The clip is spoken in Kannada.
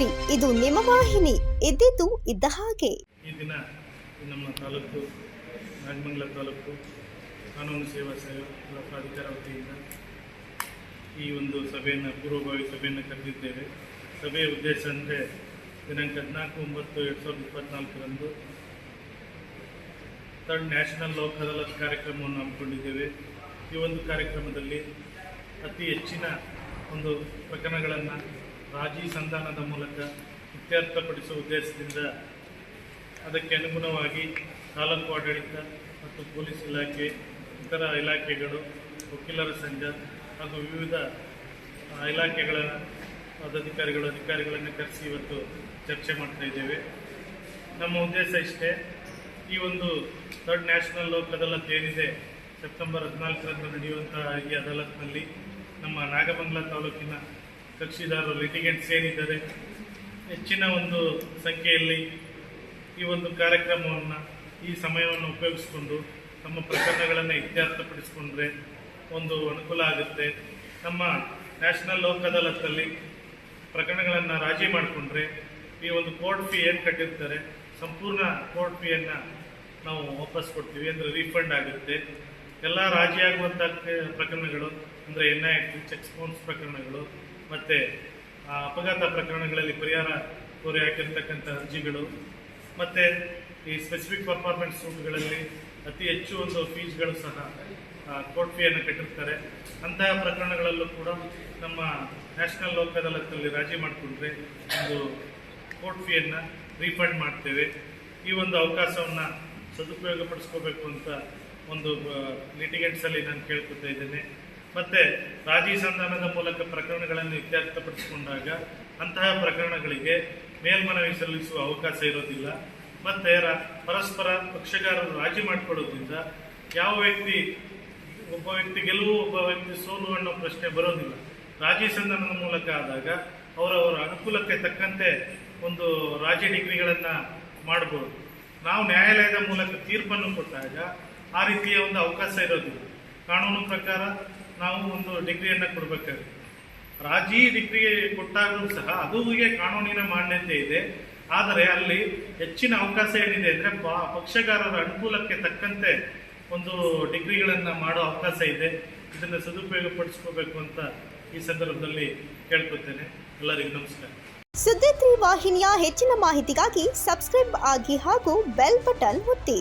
ನಿಮ್ಮ ವಾಹಿನಿ, ಇದ್ದಿದ್ದು ಇದ್ದ ಹಾಗೆ. ಈ ದಿನ ನಮ್ಮ ತಾಲೂಕು ರಾಜಮಂಗಲ ತಾಲೂಕು ಕಾನೂನು ಸೇವಾ ಸೇವಾ ಪ್ರಾಧಿಕಾರ ವತಿಯಿಂದ ಈ ಒಂದು ಸಭೆಯನ್ನು, ಪೂರ್ವಭಾವಿ ಸಭೆಯನ್ನು ಕರೆದಿದ್ದೇವೆ. ಸಭೆಯ ಉದ್ದೇಶ ಅಂದರೆ ದಿನಾಂಕ ಹದಿನಾಲ್ಕು ಒಂಬತ್ತು ಎರಡು ಸಾವಿರದ ಇಪ್ಪತ್ನಾಲ್ಕರಂದು ಥರ್ಡ್ ನ್ಯಾಷನಲ್ ಲೋಕ್ ಅದಾಲತ್ ಕಾರ್ಯಕ್ರಮವನ್ನು ಹಮ್ಮಿಕೊಂಡಿದ್ದೇವೆ. ಈ ಒಂದು ಕಾರ್ಯಕ್ರಮದಲ್ಲಿ ಅತಿ ಹೆಚ್ಚಿನ ಒಂದು ಪ್ರಕರಣಗಳನ್ನು ರಾಜಿ ಸಂಧಾನದ ಮೂಲಕ ಇತ್ಯರ್ಥಪಡಿಸುವ ಉದ್ದೇಶದಿಂದ ಅದಕ್ಕೆ ಅನುಗುಣವಾಗಿ ತಾಲೂಕು ಆಡಳಿತ ಮತ್ತು ಪೊಲೀಸ್ ಇಲಾಖೆ, ಇತರ ಇಲಾಖೆಗಳು, ವಕೀಲರ ಸಂಘ ಹಾಗೂ ವಿವಿಧ ಇಲಾಖೆಗಳ ಪದಾಧಿಕಾರಿಗಳು, ಅಧಿಕಾರಿಗಳನ್ನು ಕರೆಸಿ ಇವತ್ತು ಚರ್ಚೆ ಮಾಡ್ತಾ ಇದ್ದೇವೆ. ನಮ್ಮ ಉದ್ದೇಶ ಇಷ್ಟೇ, ಈ ಒಂದು ಥರ್ಡ್ ನ್ಯಾಷನಲ್ ಲೋಕ್ ಅದಾಲತ್ ಏನಿದೆ, ಸೆಪ್ಟೆಂಬರ್ ಹದಿನಾಲ್ಕರಂದು ನಡೆಯುವಂತಹ ಈ ಅದಾಲತ್ನಲ್ಲಿ ನಮ್ಮ ನಾಗಮಂಗಲ ತಾಲೂಕಿನ ಕಕ್ಷಿದಾರರು ಲಿಟಿಗೆಂಟ್ಸ್ ಏನಿದ್ದಾರೆ, ಹೆಚ್ಚಿನ ಒಂದು ಸಂಖ್ಯೆಯಲ್ಲಿ ಈ ಒಂದು ಕಾರ್ಯಕ್ರಮವನ್ನು, ಈ ಸಮಯವನ್ನು ಉಪಯೋಗಿಸಿಕೊಂಡು, ನಮ್ಮ ಪ್ರಕರಣಗಳನ್ನು ಇತ್ಯರ್ಥಪಡಿಸಿಕೊಂಡ್ರೆ ಒಂದು ಅನುಕೂಲ ಆಗುತ್ತೆ. ನಮ್ಮ ನ್ಯಾಷನಲ್ ಲೋಕ್ ಅದಾಲತ್ತಲ್ಲಿ ಪ್ರಕರಣಗಳನ್ನು ರಾಜಿ ಮಾಡಿಕೊಂಡ್ರೆ, ಈ ಒಂದು ಕೋರ್ಟ್ ಫೀ ಏನು ಕಟ್ಟಿರ್ತಾರೆ, ಸಂಪೂರ್ಣ ಕೋರ್ಟ್ ಫೀಯನ್ನು ನಾವು ವಾಪಸ್ ಕೊಡ್ತೀವಿ, ಅಂದರೆ ರೀಫಂಡ್ ಆಗುತ್ತೆ. ಎಲ್ಲ ರಾಜಿಯಾಗುವಂಥ ಪ್ರಕರಣಗಳು, ಅಂದರೆ ಎನ್ ಐ ಚೆಕ್ ಸ್ಪೋನ್ಸ್ ಪ್ರಕರಣಗಳು ಮತ್ತು ಅಪಘಾತ ಪ್ರಕರಣಗಳಲ್ಲಿ ಪರಿಹಾರ ಕೋರಿ ಹಾಕಿರ್ತಕ್ಕಂಥ ಅರ್ಜಿಗಳು, ಮತ್ತು ಈ ಸ್ಪೆಸಿಫಿಕ್ ಪರ್ಫಾರ್ಮೆನ್ಸ್ ಸೂಟ್ಗಳಲ್ಲಿ ಅತಿ ಹೆಚ್ಚು ಒಂದು ಫೀಸ್ಗಳು ಸಹ ಕೋರ್ಟ್ ಫೀಯನ್ನು ಕಟ್ಟಿರ್ತಾರೆ. ಅಂತಹ ಪ್ರಕರಣಗಳಲ್ಲೂ ಕೂಡ ನಮ್ಮ ನ್ಯಾಷನಲ್ ಲೋಕ್ ಅದಾಲತ್ನಲ್ಲಿ ರಾಜಿ ಮಾಡಿಕೊಂಡ್ರೆ ಒಂದು ಕೋರ್ಟ್ ಫೀಯನ್ನು ರೀಫಂಡ್ ಮಾಡ್ತೇವೆ. ಈ ಒಂದು ಅವಕಾಶವನ್ನು ಸದುಪಯೋಗ ಪಡಿಸ್ಕೋಬೇಕು ಅಂತ ಒಂದು ಲಿಟಿಗೆಂಟ್ಸಲ್ಲಿ ನಾನು ಕೇಳ್ಕೊತಾ ಇದ್ದೇನೆ. ಮತ್ತೆ ರಾಜಿ ಸಂಧಾನದ ಮೂಲಕ ಪ್ರಕರಣಗಳನ್ನು ಇತ್ಯರ್ಥಪಡಿಸಿಕೊಂಡಾಗ ಅಂತಹ ಪ್ರಕರಣಗಳಿಗೆ ಮೇಲ್ಮನವಿ ಸಲ್ಲಿಸುವ ಅವಕಾಶ ಇರೋದಿಲ್ಲ. ಮತ್ತು ಪರಸ್ಪರ ಪಕ್ಷಗಾರರು ರಾಜಿ ಮಾಡಿಕೊಡೋದ್ರಿಂದ ಯಾವ ವ್ಯಕ್ತಿ, ಒಬ್ಬ ವ್ಯಕ್ತಿ ಗೆಲುವು ಒಬ್ಬ ವ್ಯಕ್ತಿ ಸೋಲು ಅನ್ನೋ ಪ್ರಶ್ನೆ ಬರೋದಿಲ್ಲ. ರಾಜಿ ಸಂಧಾನದ ಮೂಲಕ ಆದಾಗ ಅವರವರ ಅನುಕೂಲಕ್ಕೆ ತಕ್ಕಂತೆ ಒಂದು ರಾಜಿ ಡಿಗ್ರಿಗಳನ್ನು ಮಾಡಬಹುದು ನಾವು ನ್ಯಾಯಾಲಯದ ಮೂಲಕ ತೀರ್ಪನ್ನು ಕೊಟ್ಟಾಗ ಆ ರೀತಿಯ ಒಂದು ಅವಕಾಶ ಇರೋದಿಲ್ಲ. ಕಾನೂನು ಪ್ರಕಾರ ನಾವು ಒಂದು ಡಿಗ್ರಿಯನ್ನು ಕೊಡಬೇಕಾಗುತ್ತೆ ರಾಜಿ ಡಿಗ್ರಿ ಕೊಟ್ಟಾಗಲೂ ಸಹ ಅದುಗೆ ಕಾನೂನಿನ ಮಾನ್ಯತೆ ಇದೆ. ಆದರೆ ಅಲ್ಲಿ ಹೆಚ್ಚಿನ ಅವಕಾಶ ಏನಿದೆ ಅಂದರೆ ಪಕ್ಷಗಾರರ ಅನುಕೂಲಕ್ಕೆ ತಕ್ಕಂತೆ ಒಂದು ಡಿಗ್ರಿಗಳನ್ನು ಮಾಡೋ ಅವಕಾಶ ಇದೆ. ಇದನ್ನು ಸದುಪಯೋಗ ಪಡಿಸ್ಕೋಬೇಕು ಅಂತ ಈ ಸಂದರ್ಭದಲ್ಲಿ ಕೇಳ್ಕೊತೇನೆ. ಎಲ್ಲರಿಗೂ ನಮಸ್ಕಾರ. ಸುದ್ದಿ ವಾಹಿನಿಯ ಹೆಚ್ಚಿನ ಮಾಹಿತಿಗಾಗಿ ಸಬ್ಸ್ಕ್ರೈಬ್ ಆಗಿ ಹಾಗೂ ಬೆಲ್ ಬಟನ್ ಒತ್ತಿ.